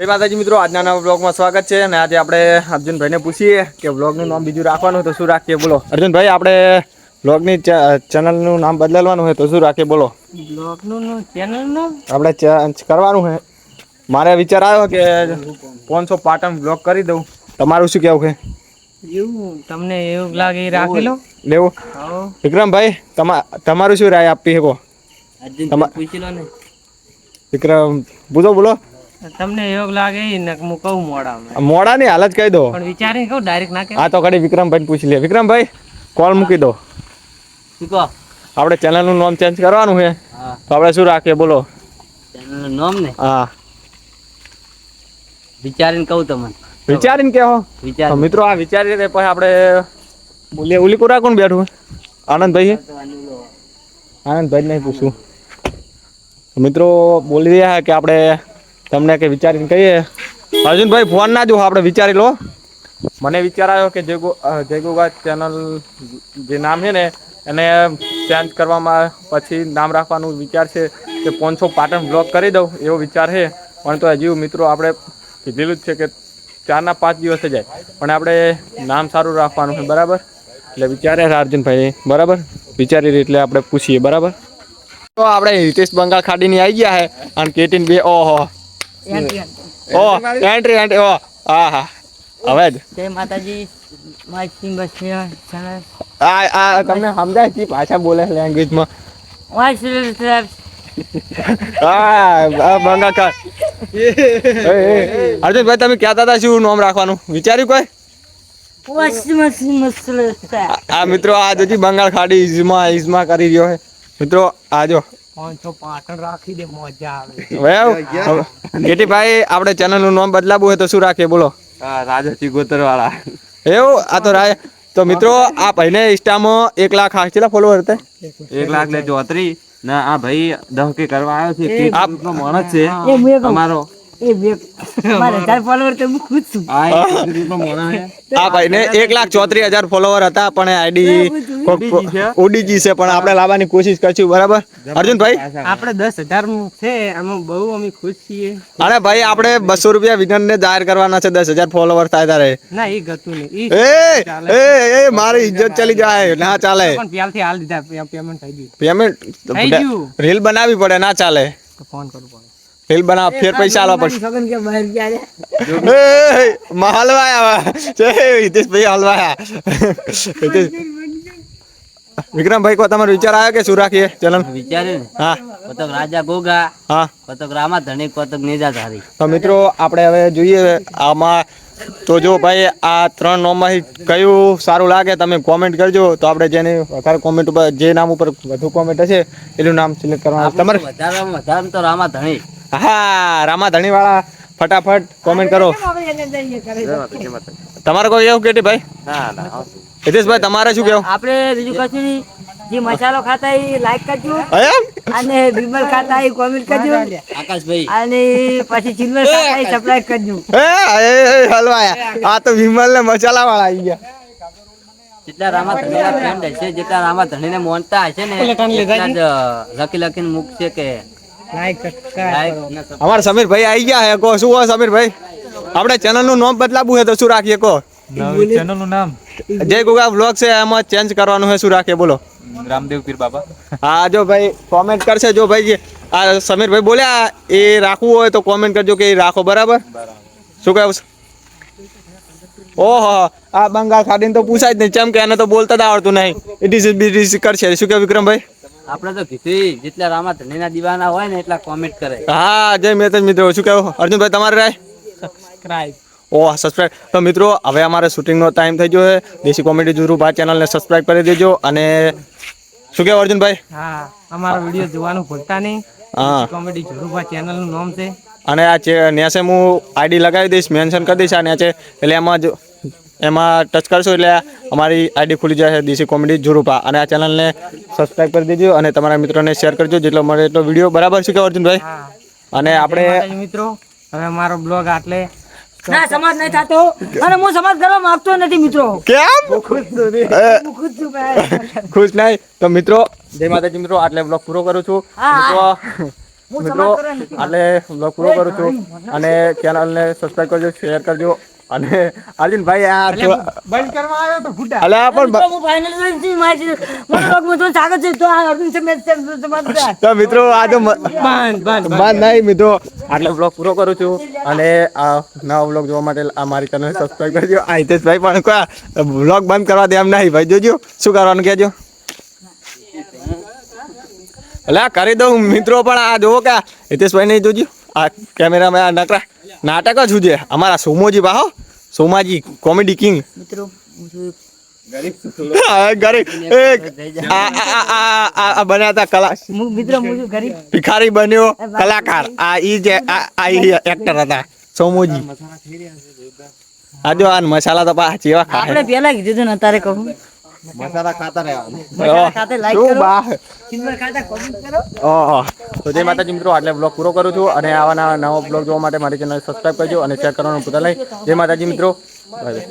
એ માતાજી મિત્રો આજના નવા બ્લોગમાં સ્વાગત છે અને આજે આપણે અર્જુનભાઈને પૂછીએ કે બ્લોગનું નામ બીજું રાખવાનું તો શું રાખીએ બોલો. અર્જુનભાઈ આપણે બ્લોગની ચેનલનું નામ બદલવાનું હોય તો શું રાખીએ બોલો. બ્લોગનું ચેનલનું આપણે ચેન્જ કરવાનું છે મારે વિચાર આવ્યો કે પાંચસો પાટણ બ્લોગ કરી દઉં. તમારું શું કહેવું છે એવું તમને એવું લાગે રાખી લો. લેવું. વિક્રમભાઈ તમા તમારું શું રાય આપી શકો પૂછી લો ને. વિક્રમ બોલો બોલો. તમને યોગ લાગે ને હું કહું મોડા મોડાની હાલત કહી દો. પણ વિચારીને કહું ડાયરેક્ટ ના કે આ તો કડી વિક્રમભાઈ પૂછી લે. વિક્રમભાઈ કોલ મૂકી દો. શીખો આપણે ચેનલનું નામ ચેન્જ કરવાનું છે. તો આપણે શું રાખીએ બોલો. ચેનલનું નામ ને? હા. વિચારીને કહું તમને. વિચારીને કહો. વિચાર. મિત્રો આ વિચારી રીતે પછી આપણે બોલીએ. ઉલીપુરા કોણ બેઠું આનંદભાઈ? આનંદભાઈ નહીં પૂછું. મિત્રો બોલી રહ્યા કે આપણે તમને કે વિચારીને કહીએ? અર્જુનભાઈ ફોન ના જો આપણે વિચારી લો. મને વિચાર આવ્યો કે જે ગો- જય ગોગા ચેનલ જે નામ છે ને એને ચેન્જ કરવામાં પછી નામ રાખવાનું વિચાર છે કે પાંચસો પાટણ બ્લોક કરી દઉં એવો વિચાર છે. પણ તો હજી મિત્રો આપણે કીધેલું જ છે કે ચારના પાંચ દિવસે જાય પણ આપણે નામ સારું રાખવાનું છે બરાબર? એટલે વિચારે અર્જુનભાઈ બરાબર? વિચારી એટલે આપણે પૂછીએ બરાબર? તો આપણે હિતેશ બંગાળ ખાડીની આવી ગયા છે અને કેટીન બે ઓહો. ઓ એન્ટ્રી એન્ટ્રી ઓ હા હા. હવે જ. જય માતાજી. માય સિંહ બસ આ આ તમને સમજાય છે ભાષા બોલે લેંગ્વેજમાં એ, અર્જુનભાઈ તમે કહેતા હતા શું નામ રાખવાનું? વિચાર્યું કોઈ? આ મિત્રો આ જોજી બંગાળ ખાડી ઇઝમાં ઇઝમાં કરી રહ્યો છે. મિત્રો આજો પાંચસો પાટણ રાખી દે મજા આવે. વેવ. ગેટીભાઈ આપણે ચેનલનું નામ બદલાવવું હોય તો શું રાખીએ બોલો. રાજા ચિગોતર વાળા એવું? આ તો રાય તો મિત્રો આ ભાઈને ઇન્સ્ટામાં એક લાખ આ કેટલા ફોલોવર હતા? એક લાખ ને ચોત્રી ના આ ભાઈ દહકે કરવા આવ્યો છે. માણસ છે. અમારો એ બે મારે ફોલોવર તો હું ખુદ છું. આ એક ભાઈને લાખ ચોત્રીસ હજાર ફોલોવર હતા પણ આઈડી ઉડીજી છે. પણ આપણે લાવવાની કોશિશ કરશું બરાબર? અર્જુનભાઈ? આપણે દસ હજાર છે એમાં બહુ અમે ખુશ છીએ. અરે ભાઈ આપણે બસો રૂપિયા વિનરને જાહેર કરવાના છે દસ હજાર ફોલોવર થાય તારે ના એ ગતું નહીં એ એ એ મારી ઇજ્જત ચલી જાય. ના. ચાલે. પણ પ્યાલથી હાલ દીધા પેમેન્ટ થઈ ગયું. પેમેન્ટ રીલ બનાવવી પડે ના ચાલે. ફોન કરવું પડે રીલ બના ફેર પૈસા આલવા પડશે ખબર કે બહાર ગયા એ માં હલવાયા છે હિતેશભાઈ હલવાયા. હિતેશ વિક્રમભાઈ કો તમારો વિચાર આવ્યો કે શું રાખીએ? ચલન વિચારે ને. હા. કોતક રાજા ગોગા હા. કોતક રામા ધણી કોતક નેજાધારી. તો મિત્રો આપણે હવે જોઈએ આમાં. તો જો ભાઈ આ ત્રણ નોમમાંથી કયું સારું લાગે તમે કોમેન્ટ કરજો. તો આપણે જેને વધારે કોમેન્ટ ઉપર જે નામ ઉપર વધુ કોમેન્ટ હશે એનું નામ સિલેક્ટ કરવાનું. તમારે વધારે વધારે તો રામા ધણી. હા રામા ધણીવાળા ફટાફટ કોમેન્ટ કરો. તમારે કોઈ એવું કેટી ભાઈ? હિતેશભાઈ તમારે શું કેવું? આપણે બીજું કશું નહીં. જે મસાલો ખાતા એ લાઈક કરજો. અને બિમલ ખાતા એ કોમેન્ટ કરજો. આકાશભાઈ. અને પછી ચિલ્મર ખાતા એ સપ્લાય કરજો. એ એ, એ, હલવાયા. આ તો બિમલ ને મસાલા વાળા આવી ગયા. જેટલા રામા ધણીના ફ્રેન્ડ હશે જેટલા રામા ધણીને મોનતા હશે ને લખી લખીને મૂકશે કે લાઈક સમીર ભાઈ આવી ગયા હે કો શું હોય સમીરભાઈ? આપણે ચેનલનું નામ બદલાવવું છે તો શું રાખીએ કો ચેનલનું નામ? જય ગુગા વ્લોગ છે એમાં ચેન્જ કરવાનું છે શું રાખીએ બોલો. રામદેવ પીર બાબા. હા જો ભાઈ કોમેન્ટ કરશે જો ભાઈ આ સમીર સમીરભાઈ બોલ્યા એ રાખવું હોય તો કોમેન્ટ કરજો કે એ રાખો બરાબર? શું કહે ઓહો આ બંગાળ ખાડીને તો પૂછાય જ નહીં કેમ કે એને તો બોલતા જ આવડતું નહીં. ઇટ ઇઝ બી કરશે. શું કે વિક્રમભાઈ? આપણે તો કીધું જેટલા રામા ધણીના દીવાના હોય ને એટલા કોમેન્ટ કરે. હા જય મહેતા મિત્રો શું કહેવું? અર્જુનભાઈ તમારે રાય? સબસ્ક્રાઇબ ઓહ સબસ્ક્રાઇબ તો મિત્રો હવે અમારે શૂટિંગનો ટાઈમ થઈ ગયો છે. દેશી કોમેડી જુરુ ભાઈ ચેનલને સબસ્ક્રાઇબ કરી દેજો અને શું કહેવું અર્જુનભાઈ? હા અમારો વીડિયો જોવાનું ભૂલતા નહીં. હા. કોમેડી જરૂરભા ચેનલનું નામ છે. અને આ ચે નેસે હું આઈડી લગાવી દઈશ મેન્શન કરી દઈશ. આ નેચે એટલે એમાં જ એમાં ટચ કરશો એટલે અમારી આઈડી ખુલી જશે દેશી કોમેડી જુરૂપા અને આ ચેનલને સબસ્ક્રાઈબ કરી દેજો અને તમારા મિત્રોને શેર કરજો જેટલો મળે એટલો વીડિયો બરાબર છે કે અર્જુનભાઈ? અને આપણે મિત્રો. હવે અમારો બ્લોગ આટલે. ના સમાજ નહીં થતો. અને હું સમાજ કરવા માંગતો નથી મિત્રો. કેમ? ખુશ છું ખુશ નહીં? તો મિત્રો જય માતાજી મિત્રો આટલે બ્લોગ પૂરો કરું છું. મિત્રો મિત્રો આટલે બ્લોગ પૂરો કરું છું. અને ચેનલને સબસ્ક્રાઇબ કરજો શેર કરજો. અને અર્જુનભાઈ આ બંધ કરવા આવ્યો તો ફૂટા અલે આ પણ મિત્રો, હું ફાઇનલ જોઈને મારી. મને લોક તો સ્વાગત છે તો આ અર્જુન છે મેચ છે, તો મિત્રો આ તો બંધ નહીં મિત્રો. આટલો બ્લોગ પૂરો કરું છું. અને આ નવા બ્લોગ જોવા માટે આ મારી ચેનલ સબસ્ક્રાઇબ કરજો. આ હિતેશભાઈ પણ કોઈ બ્લોગ બંધ કરવા દે એમ નહીં ભાઈ. જોજો શું કરવાનું કહેજો. એટલે કરી દઉં મિત્રો પણ આ જોવો કે હિતેશભાઈ નહીં જોજો આ કેમેરામાં આ નકરા. નાટક જ છે અમારા સોમોજી બાહો સોમાજી કોમેડી કિંગ મિત્રો હું છું ગરીબ. એક આ આ આ આ આ બન્યા હતા કલા હું મિત્રો હું છું ગરીબ. ભિખારી બન્યો કલાકાર. આ ઈ જે આ આ એક્ટર હતા સોમોજી. આ જો આ મસાલા તો પા જેવા આપણે પેલા કીધું ને અત્યારે કહું. મસાલા ખાતા રહેવાનું ખાતે like કરો. ખાતા comment કરો. ઓહો. તો જય માતાજી મિત્રો આટલે બ્લોગ પૂરો કરું છું અને આવા નવા બ્લોગ જોવા માટે મારી ચેનલ સબસ્ક્રાઇબ કરજો અને શેર કરવાનું ભૂલતા નહીં. જય માતાજી મિત્રો. બાય